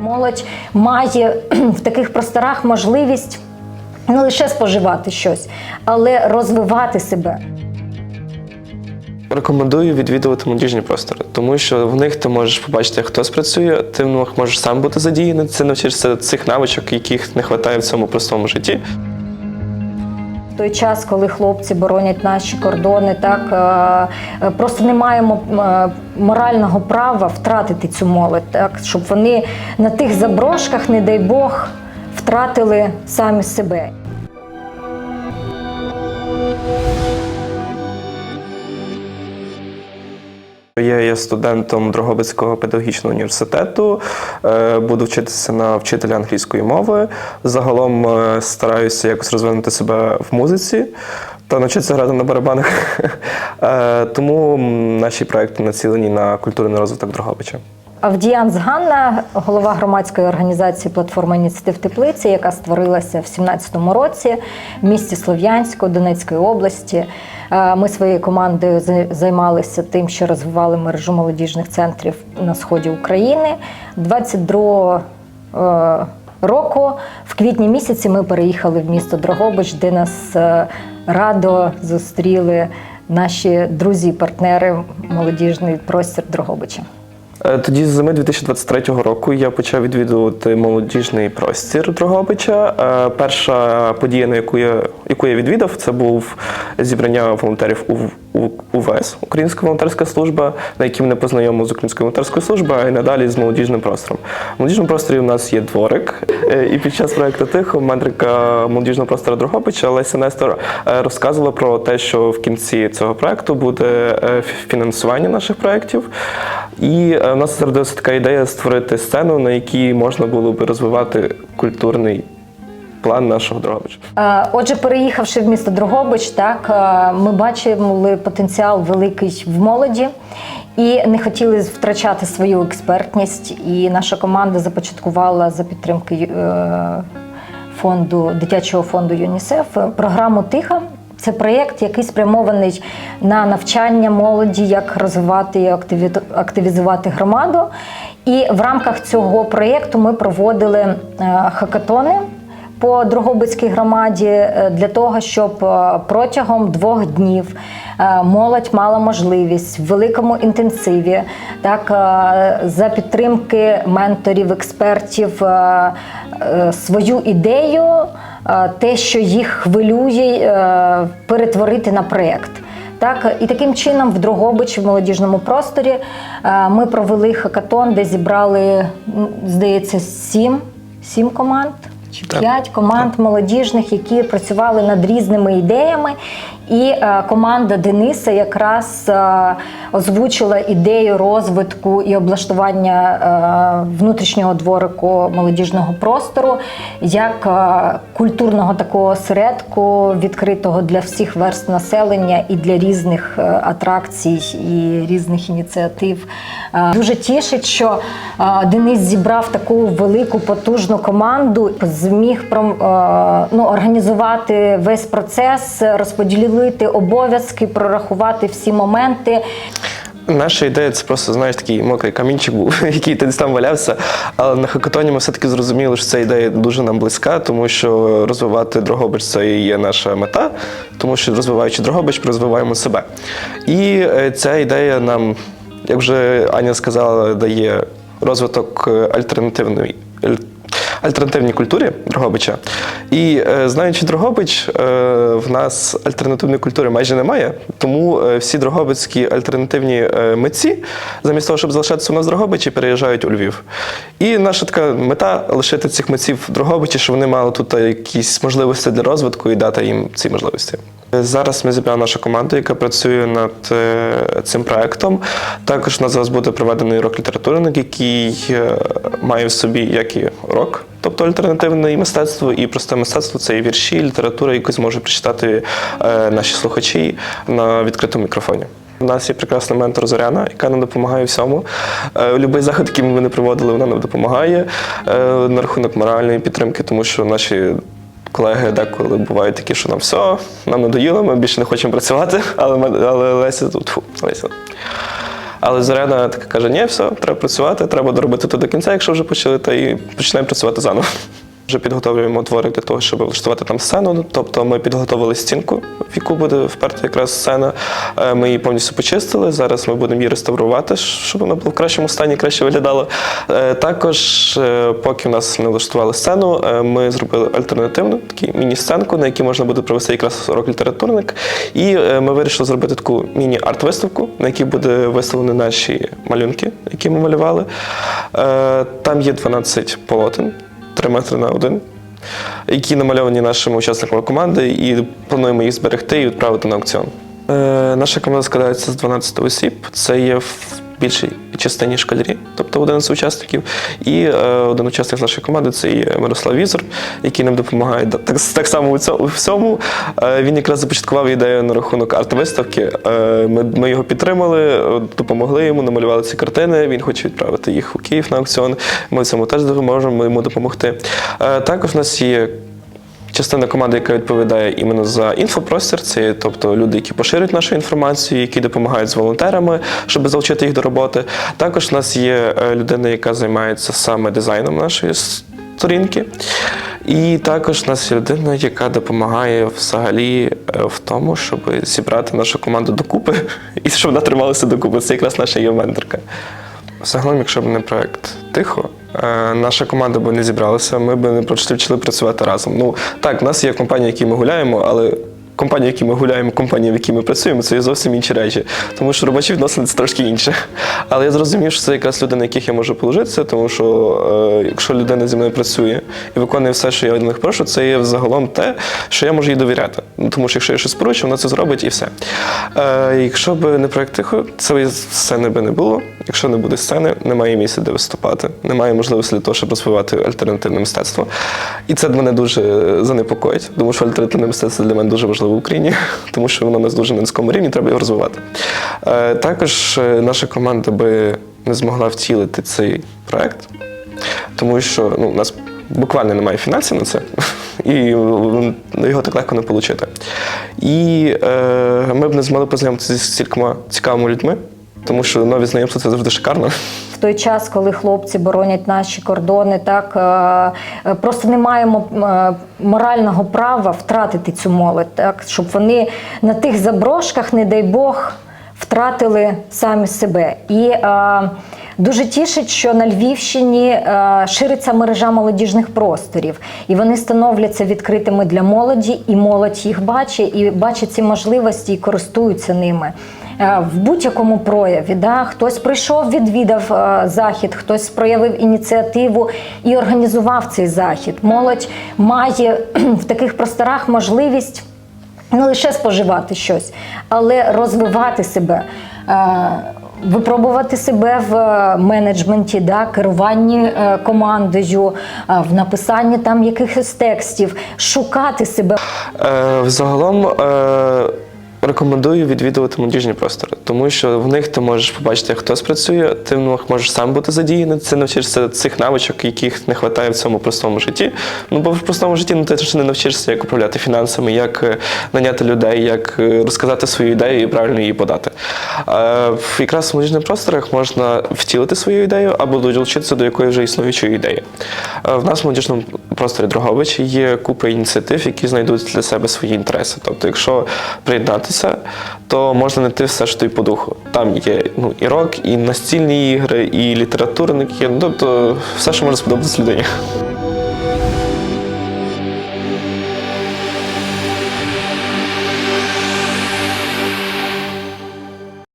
Молодь має в таких просторах можливість не лише споживати щось, але розвивати себе. Рекомендую відвідувати молодіжні простори, тому що в них ти можеш побачити, як хтось працює, ти можеш сам бути задіяний, ти навчишся цих навичок, яких не вистачає в цьому простому житті. Той час, коли хлопці боронять наші кордони, так е, е, просто не маємо е, морального права втратити цю молодь, так щоб вони на тих заброшках, не дай Бог, втратили самі себе. Я є студентом Дрогобицького педагогічного університету, е, буду вчитися на вчителя англійської мови. Загалом е, стараюся якось розвинути себе в музиці та навчитися грати на барабанах. Е, Тому наші проекти націлені на культурний розвиток Дрогобича. Авдіян Зганна, голова громадської організації Платформа ініціатив теплиці, яка створилася в 17-му році в місті Слов'янську Донецької області. Е, Ми своєю командою за- займалися тим, що розвивали мережу молодіжних центрів на сході України. 22 е, року, в квітні місяці, ми переїхали в місто Дрогобич, де нас е, радо зустріли наші друзі і партнери молодіжний простір Дрогобича. Е, Тоді з зими 2023 року я почав відвідувати молодіжний простір Дрогобича. Е, Перша подія, на яку я, яку я відвідав, це був зібрання волонтерів у, у УВС, Українська волонтерська служба, на якій мене познайомив з Українською волонтерською службою, й надалі з молодіжним простором. В молодіжному просторі у нас є дворик, е, і під час проекту Тихо менеджерка молодіжного простору Дрогобича Леся Нестор е, розказувала про те, що в кінці цього проекту буде е, фінансування наших проєктів. І у нас зародилася така ідея створити сцену, на якій можна було би розвивати культурний план нашого Дрогобича. Е, Отже, переїхавши в місто Дрогобич, так е, ми бачили потенціал великий в молоді і не хотіли втрачати свою експертність. І наша команда започаткувала за підтримки е, фонду дитячого фонду ЮНІСЕФ програму Тиха. Це проєкт, який спрямований на навчання молоді, як розвивати і активізувати громаду. І в рамках цього проєкту ми проводили хакатони по Дрогобицькій громаді е, для того, щоб е, протягом двох днів е, молодь мала можливість в великому інтенсиві, так за підтримки менторів, експертів, свою ідею, те, що їх хвилює, перетворити на проєкт. Так, і таким чином в Дрогобичі, в молодіжному просторі, ми провели хакатон, де зібрали, здається, сім, сім команд п'ять команд молодіжних, які працювали над різними ідеями. І е, команда Дениса якраз е, озвучила ідею розвитку і облаштування е, внутрішнього дворику молодіжного простору як культурного такого осередку, відкритого для всіх верст населення і для різних атракцій і різних ініціатив. Дуже тішить, що Денис зібрав таку велику потужну команду, зміг ну, організувати весь процес, розподілити обов'язки, прорахувати всі моменти. Наша ідея це просто, знаєш, такий мокрий камінчик був, який десь там валявся. Але на хакатоні ми все-таки зрозуміли, що ця ідея дуже нам близька, тому що розвивати Дрогобич це є наша мета, тому що розвиваючи Дрогобич, розвиваємо себе. І е, ця ідея нам, як вже Аня сказала, дає розвиток е, альтернативної. Аль- Альтернативній культурі Дрогобича. І е, знаючи Дрогобич, е, в нас альтернативної культури майже немає. Тому е, всі дрогобицькі альтернативні митці, замість того, щоб залишатися у нас в Дрогобичі, переїжджають у Львів. І наша така мета лишити цих митців в Дрогобичі, щоб вони мали тут якісь можливості для розвитку і дати їм ці можливості. Зараз ми зібрали нашу команду, яка працює над цим проектом. Також у нас зараз буде проведений урок літературник, який має в собі як і урок, тобто альтернативне і мистецтво, і просте мистецтво це і вірші, і література, яку зможуть прочитати е, наші слухачі на відкритому мікрофоні. У нас є прекрасна ментор Зоряна, яка нам допомагає всьому. Е, Любий захід, який ми не проводили, вона нам допомагає е, на рахунок моральної підтримки, тому що наші колеги деколи бувають такі, що нам все, нам надоїло, ми більше не хочемо працювати, але, але Леся тут Леся. Але Зоряна така каже: ні, все, треба працювати, треба доробити то до кінця, якщо вже почали, та і починаємо працювати заново. Вже підготовлюємо твори для того, щоб влаштувати там сцену. Тобто ми підготовили стінку, в яку буде вперта якраз сцена. Е, Ми її повністю почистили. Зараз ми будемо її реставрувати, щоб вона була в кращому стані, краще виглядала. Е, Також, е, поки в нас не влаштували сцену, ми зробили альтернативну таку міні-сценку, на якій можна буде провести якраз урок літературник. І ми вирішили зробити таку міні-арт-виставку, на якій буде виставлені наші малюнки, які ми малювали. Там є 12 полотен. 3 метри на один, які намальовані нашими учасниками команди, і плануємо їх зберегти і відправити на аукціон. Е, наша команда складається з 12 осіб. Це є більшій частині школярі, тобто 11 учасників. І е, один учасник нашої команди це є Мирослав Візор, який нам допомагає так, так само у цьому, всьому. Е, він якраз започаткував ідею на рахунок арт-виставки. Е, ми, ми його підтримали, допомогли йому, намалювали ці картини. Він хоче відправити їх у Київ на аукціон. Ми в цьому теж допоможемо йому допомогти. Також у нас є частина команди, яка відповідає іменно за інфопростір, це тобто люди, які поширюють нашу інформацію, які допомагають з волонтерами, щоб залучити їх до роботи. Також у нас є е, людина, яка займається саме дизайном нашої сторінки. І також у нас є людина, яка допомагає взагалі е, в тому, щоб зібрати нашу команду докупи і щоб вона трималася докупи. Це якраз наша є менторка. Загалом, якщо б не проект тихо, е, наша команда б не зібралася, ми б не почали працювати разом. Ну так, в нас є компанії, які ми гуляємо, але компанії, які ми гуляємо, компанії, в які ми працюємо, це є зовсім інші речі. Тому що робочі відносини це трошки інше. Але я зрозумів, що це якраз люди, на яких я можу положитися, тому що е, якщо людина зі мною працює і виконує все, що я від них прошу, це є загалом те, що я можу їй довіряти. Ну, тому що якщо я щось поручу, вона це зробить і все. Е, якщо б не проект тихо, цієї сцени би не було. Якщо не буде сцени, немає місця, де виступати, немає можливості для того, щоб розвивати альтернативне мистецтво. І це мене дуже занепокоїть, тому що альтернативне мистецтво для мене дуже важливо в Україні, тому що воно у нас дуже низькому рівні, треба його розвивати. Е, також е, наша команда би не змогла втілити цей проект, тому що ну, у нас буквально немає фінансів на це, і його так легко не отримати. І е, ми б не змогли познайомитися з кількома цікавими людьми, тому що нові знайомства це завжди шикарно. Той час, коли хлопці боронять наші кордони, так е, е, просто не маємо е, морального права втратити цю молодь, так щоб вони на тих заброшках, не дай Бог, втратили самі себе. І дуже тішить, що на Львівщині шириться мережа молодіжних просторів, і вони становляться відкритими для молоді, і молодь їх бачить, і бачить ці можливості і користуються ними. Е, В будь-якому прояві да хтось прийшов, відвідав е, захід, хтось проявив ініціативу і організував цей захід. Молодь має в таких просторах можливість не лише споживати щось, але розвивати себе. е, Випробувати себе в менеджменті, да, керуванні командою, в написанні там якихось текстів, шукати себе. Е, Взагалом е, рекомендую відвідувати молодіжні простори, тому що в них ти можеш побачити, як хтось працює, ти можеш сам бути задіяний, це навчишся цих навичок, яких не вистачає в цьому простому житті. Ну, бо в простому житті ну, ти ж не навчишся, як управляти фінансами, як е, наняти людей, як е, розказати свою ідею і правильно її подати. В- Якраз в молодіжних просторах можна втілити свою ідею або долучитися до якої вже існуючої ідеї. В нас в молодіжному просторі Дрогобич є купа ініціатив, які знайдуть для себе свої інтереси. Тобто, якщо приєднатися, то можна знайти все, що тобі по духу. Там є ну, і рок, і настільні ігри, і літературники, ну, тобто все, що може сподобатися людині.